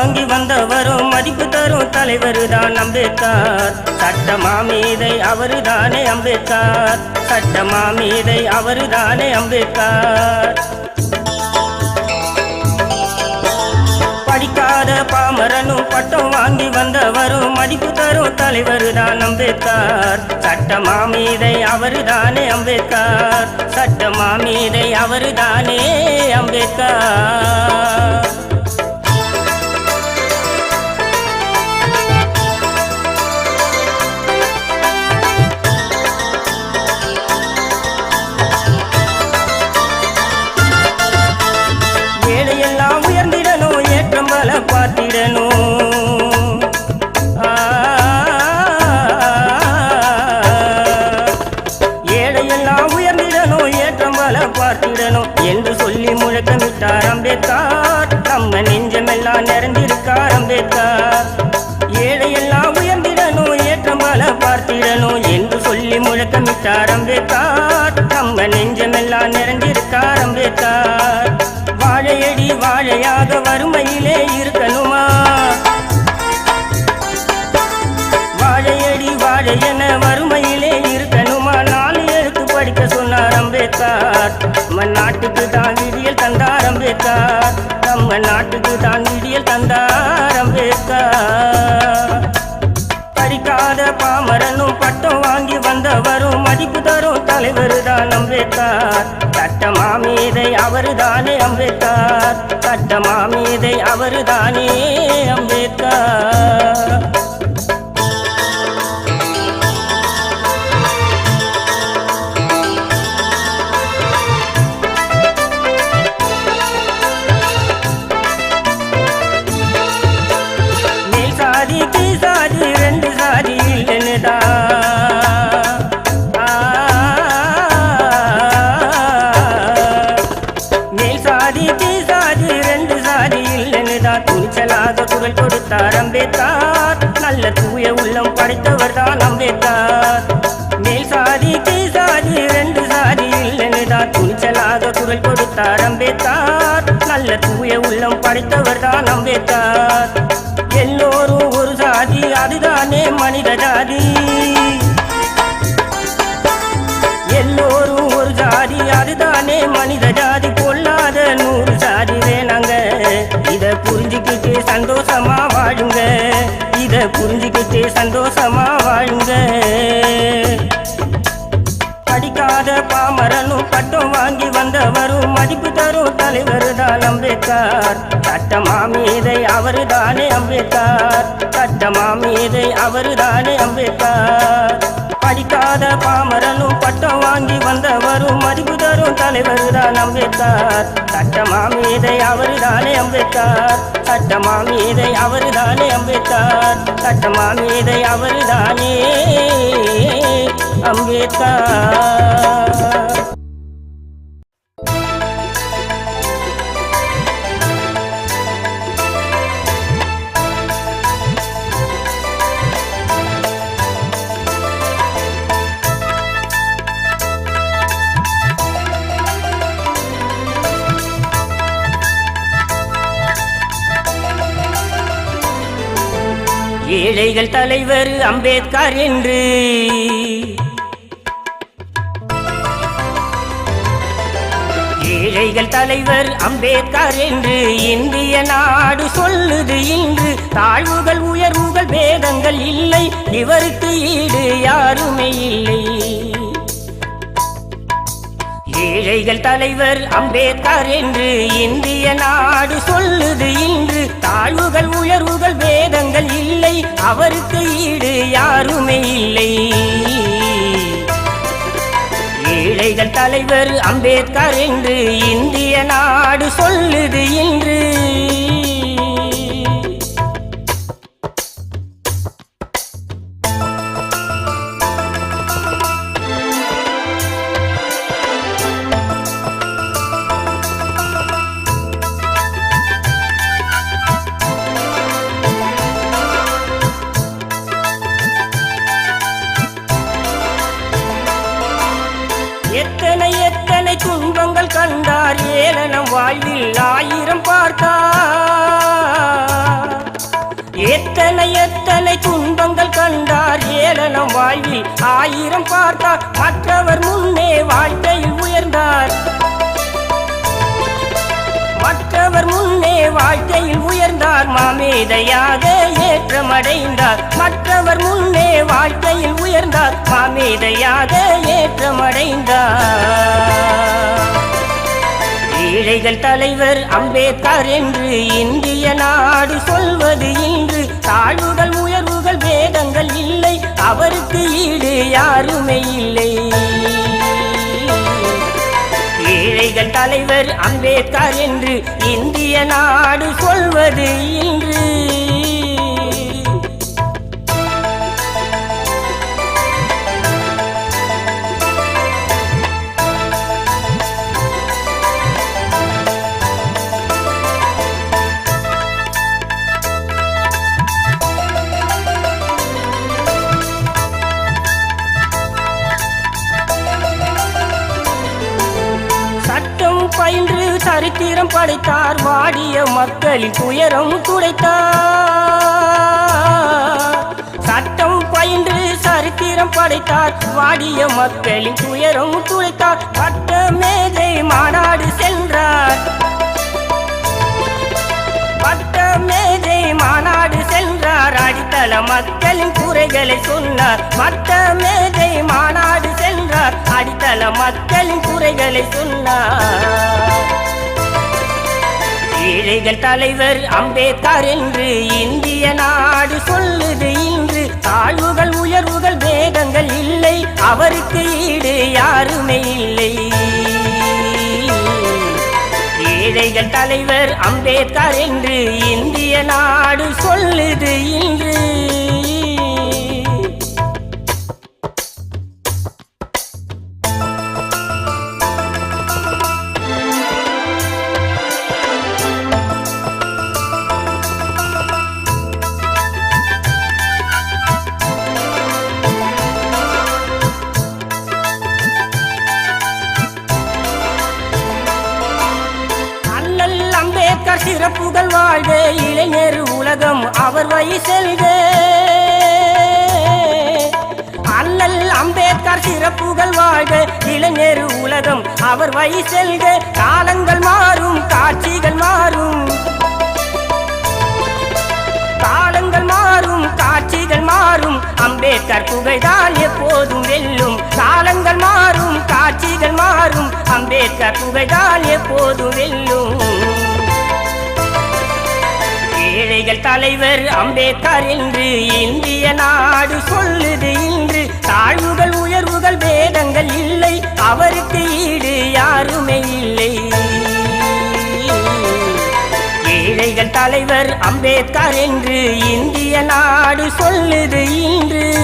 வாங்கி வந்தவரும் மதிப்பு தரும் தலைவர் தான் அம்பேத்கர். சட்டமா மீதை அவருதானே அம்பேத்கார். சட்டமா மீதை அவருதானே அம்பேத்கார். படிக்காத பாமரனும் பட்டம் வாங்கி வந்தவரும் மதிப்பு தரும் தலைவர் தான் அம்பேத்கர். சட்டமா மீதை அவருதானே அம்பேத்கார். சட்டமா மீதை அவருதானே அம்பேத்கார். சொல்லி முழக்கமிட்டார் அம்பேத்கர். நம்ம நெஞ்சமெல்லாம் நிறைந்திருக்கார் அம்பேத்கர். வாழையடி வாழையாக வறுமையிலே இருக்கணுமா? வாழையடி வாழை என வறுமையிலே இருக்கணுமா? நாலு எழுத்து படிக்க சொன்னார் அம்பேத்கர். நம்ம நாட்டுக்கு தான் விடியல் தந்தார் அம்பேத்கர். நம்ம நாட்டுக்கு தான் விடியல் தந்தார் அம்பேத்கர். படிக்காத பாமரனும் பட்டம் தலைவர் தான் அம்பேத்கர். சட்டமா மீதை அவருதானே அம்பேத்கர். சட்டமா மீதை அவருதானே அம்பேத்கர். கேட்டார். மேல் சாதி கீழ் சாதி ரெண்டு சாதி இல்லைன்னுதான் துணிச்சலாக குரல் கொடுத்தார் அம்பேத்தார் நல்ல தூய உள்ளம் படைத்தவர் தான் அம்பேத்தார் எல்லோரும் ஒரு சாதி அதுதானே மனித ஜாதி. எல்லோரும் ஒரு ஜாதி அதுதானே மனித ஜாதி. பொல்லாத நூறு ஜாதி வேணாங்க. இதை புரிஞ்சுக்கிட்டு சந்தோஷமா புரிஞ்சுக்கிட்டு சந்தோஷமா வாழுங்க. படிக்காத பாமரனும் பட்டம் வாங்கி வந்தவரும் மதிப்பு தரும் தலைவர் தான் அம்பேத்கார். சட்டமா மீதை அவருதானே அம்பேத்கார். சட்டமா மீதை அவருதானே அம்பேத்கார். படிக்காத பாமரனும் பட்டம் வாங்கி வந்தவரும் மதிப்பு தரும் தலைவர் தான் அம்பேத்கர். சட்டமா மீதை அவருதானே அம்பேத்கர். சட்டமா மீதை அவருதானே அம்பேத்கர். சட்டமா மீதை அவருதானே அம்பேத்கர். ஏழைகள் தலைவர் அம்பேத்கர் என்று. ஏழைகள் தலைவர் அம்பேத்கர் என்று இந்திய நாடு சொல்லுது இன்று. தாழ்வுகள் உயர்வுகள் பேதங்கள் இல்லை இவருக்கு ஈடு யாருமே இல்லை. ஏழைகள் தலைவர் அம்பேத்கர் என்று இந்திய நாடு சொல்லுது இன்று. தாழ்வுகள் உயர்வுகள் வேதங்கள் இல்லை அவருக்கு ஈடு யாருமே இல்லை. ஏழைகள் தலைவர் அம்பேத்கர் என்று இந்திய நாடு சொல்லுது இன்று. ஆயிரம் பார்த்தா. எத்தனை எத்தனை துன்பங்கள் கண்டார் ஏளனம் வாழ்வில். ஆயிரம் பார்த்தார் மற்றவர் முன்னே வாழ்க்கையில் உயர்ந்தார். மற்றவர் முன்னே வாழ்க்கையில் உயர்ந்தார். மாமேதையாக ஏற்றமடைந்தார். மற்றவர் முன்னே வாழ்க்கையில் உயர்ந்தார். மாமேதையாக ஏற்றமடைந்தார். ஏழைகள் தலைவர் அம்பேத்கர் என்று இந்திய நாடு சொல்வது இன்று. தாழ்வுகள் உயர்வுகள் வேதங்கள் இல்லை. அவருக்கு ஈடு யாருமே இல்லை. ஏழைகள் தலைவர் அம்பேத்கர் என்று இந்திய நாடு சொல்வது இன்று. மக்களின் துயரம் துடைத்தார். சட்டம் பயின்று சரித்திரம் படைத்தார். வாடிய மக்களின் துயரம் துடைத்தார். பட்ட மேதை மாநாடு சென்றார். பட்ட மேதை மாநாடு சென்றார். அடித்தள மக்களின் குறைகளை சொன்னார். பட்ட மேதை மாநாடு சென்றார். அடித்தள மக்களின் குறைகளை சொன்னார். ஏழைகள் தலைவர் அம்பேத்கர் என்று இந்திய நாடு சொல்லுது இன்று. தாழ்வுகள் உயர்வுகள் வேகங்கள் இல்லை. அவருக்கு ஈடு யாருமே இல்லை. ஏழைகள் தலைவர் அம்பேத்கர் என்று இந்திய நாடு சொல்லுது இன்று. வாழ்க இளைஞர் உலகம் அவர் வழி செல்க அண்ணல் அம்பேத்கர் சிறப்புகள் வாழ்க இளைஞர் உலகம் அவர் வழி செல்க காலங்கள் மாறும் காட்சிகள் மாறும். காலங்கள் மாறும் காட்சிகள் மாறும். அம்பேத்கர் புகழ்தான் எப்போதும் தலைவர் அம்பேத்கர் என்று இந்திய நாடு சொல்லுது இன்று. தாழ்வுகள் உயர்வுகள் வேதங்கள் இல்லை. அவருக்கு ஈடு யாருமே இல்லை. ஏழைகள் தலைவர் அம்பேத்கர் என்று இந்திய நாடு சொல்லுது இன்று.